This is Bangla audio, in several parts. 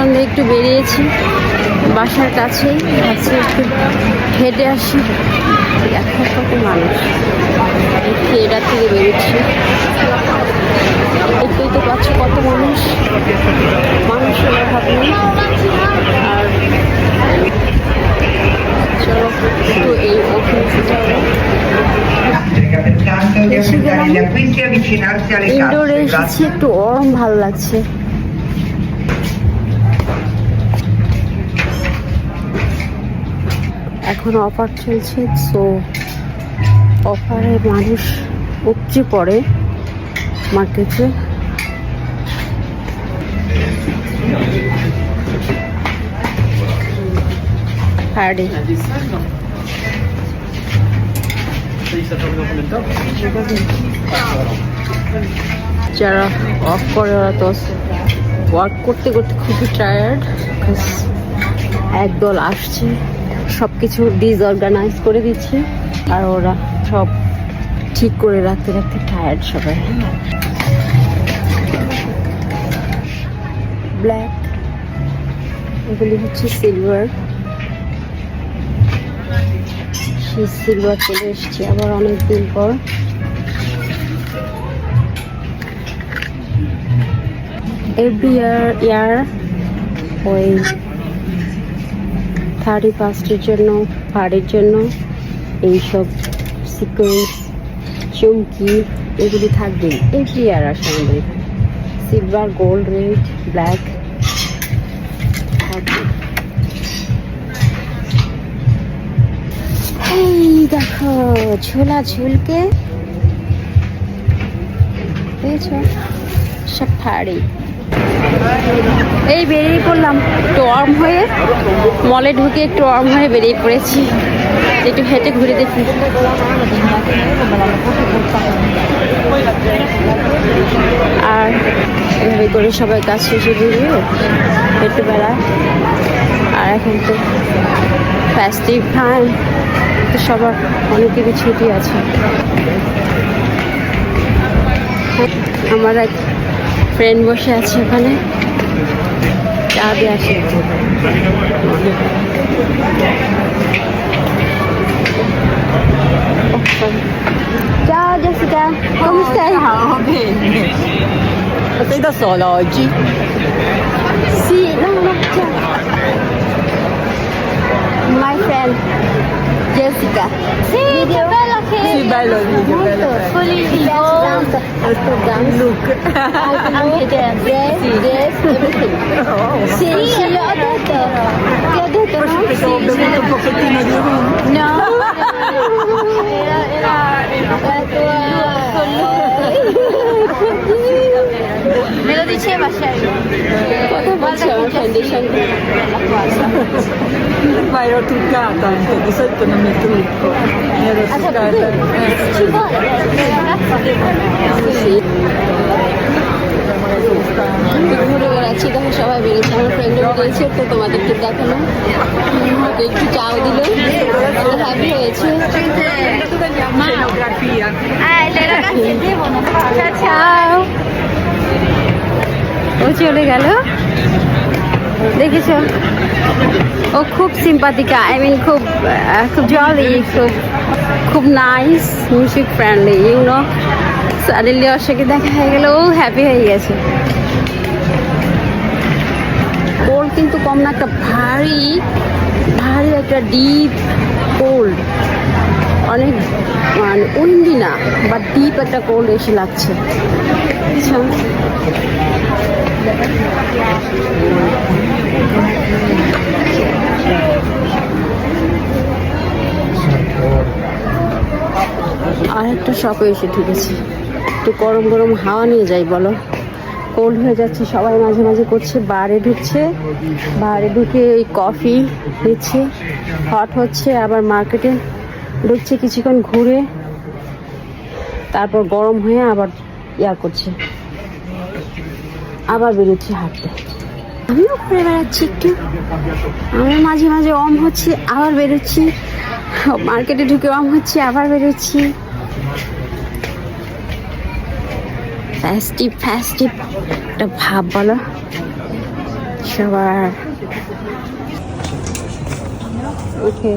সন্ধ্যায় একটু বেরিয়েছি বাসার কাছেই ভাবছি একটু হেঁটে আসি। দেখো কত মানুষ? থিয়েটার থেকে বেরোচ্ছি। একটুই তো পাচ্ছ কত মানুষ? মানুষের অভাব নেই। আর চলো একটু এই ইনডোরে এসেছি একটু গরম ভালো লাগছে। এখন অফার চলছে সো অফারে মানুষ উপচে পড়ে মার্কেটে যারা অফ করে ওরা তো ওয়ার্ক করতে করতে খুবই টায়ার্ড একদল আসছে। সব কিছু ডিসঅর্গানাইজ করে দিচ্ছে। আর ওরা সব ঠিক করে রাখতে রাখতে টায়ার্ড সবাই। ব্ল্যাক এগুলি হচ্ছে সিলভার সেই সিলভার চলে এসছে আবার অনেক দিন পর। এভরি ইয়ার ইয়ার ওই থার্টি ফার্স্টের জন্য পাড়ের জন্য, এইসব সিকোয়েন্স চুমকি, এগুলি থাকবে এভরি ইয়ার আসে আমাদের এখানে সিলভার গোল্ড রেড ব্ল্যাক থাকবে। এই দেখো, ঝোলা ঝুলকে পেয়েছ? সব ফাড়ি এই বেরিয়ে পড়লাম ওয়ার্ম হয়ে। মলে ঢুকে ওয়ার্ম হয়ে বেরিয়ে পড়েছি। একটু হেঁটে ঘুরে দেখি। আর এভাবে করে সবাই কাজ শেষে দিয়ে হেঁটে বেড়া আর এখন তো ফেস্টিভ টাইম তো সবার অনেকেরই ছুটি আছে। আমার এক ফ্রেন্ড বসে আছে ওখানে চা দিয়ে আসে Ciao Jessica, come stai? Ciao, bene. Ma sei da sola oggi? Sì, no, no, ciao. My friend Jessica. Sì, che bello che Sì, bello il video, bello, bello. look, I could dance. Look. I could dress, dress, everything. Sì, sì, l'ho detto. ti ho detto, Forse no? Perché ho bevuto un pochettino di rum. No. Era, era la tua... Me lo diceva Sherry. Guarda quanto c'è un condition. Bella cosa. Ma ero truccata anche, di solito non mi trucco. Mi ero Ah, truccata. Eh, Ci vuole. Sì. ঘুরে বেড়াচ্ছি দেখো সবাই বেরিয়েছে আমার ফ্রেন্ডও বেরিয়েছে তো তোমাদেরকে দেখানো একটু চাও দিল হ্যাপি হয়েছে Scenografia. Eh, le ragazze devono fare. চাও ও চলে গেল দেখেছ? ও খুব সিম্পাতিকা আই মিন খুব খুব জলি খুব খুব nice music friendly you know suddenly ওর সাথে দেখা হয়ে গেল, ও হ্যাপি হয়ে গেছে। কোল্ড কিন্তু কম না একটা ভারী ভারী একটা ডিপ কোল্ড অনেক মানে উইন্ডি না বা ডিপ একটা কোল্ড এসে লাগছে। আর একটা শপে এসে ঢুকেছি। একটু গরম গরম হাওয়া নিয়ে যাই, বলো। কোল্ড হয়ে যাচ্ছে, সবাই মাঝে মাঝে করছে, বারে ঢুকছে। বারে ঢুকে এই কফি নিচ্ছে। হট হচ্ছে, আবার মার্কেটে ঢুকছে কিছুক্ষণ ঘুরে, তারপর গরম হয়ে আবার ইয়া করছে। আবার বেরোচ্ছে হাঁটতে। আমিও ঘুরে বেড়াচ্ছি একটু। আমি মাঝে মাঝে অম হচ্ছে, আবার বেরোচ্ছি। মার্কেটে ঢুকে অম হচ্ছে, আবার বেরোচ্ছি। ফ্যাস্টিভ ফ্যাস্টিভ একটা ভাব বলো। shower. Okay.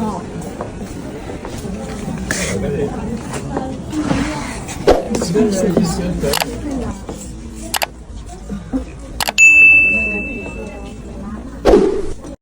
Bismillahirrahmanirrahim.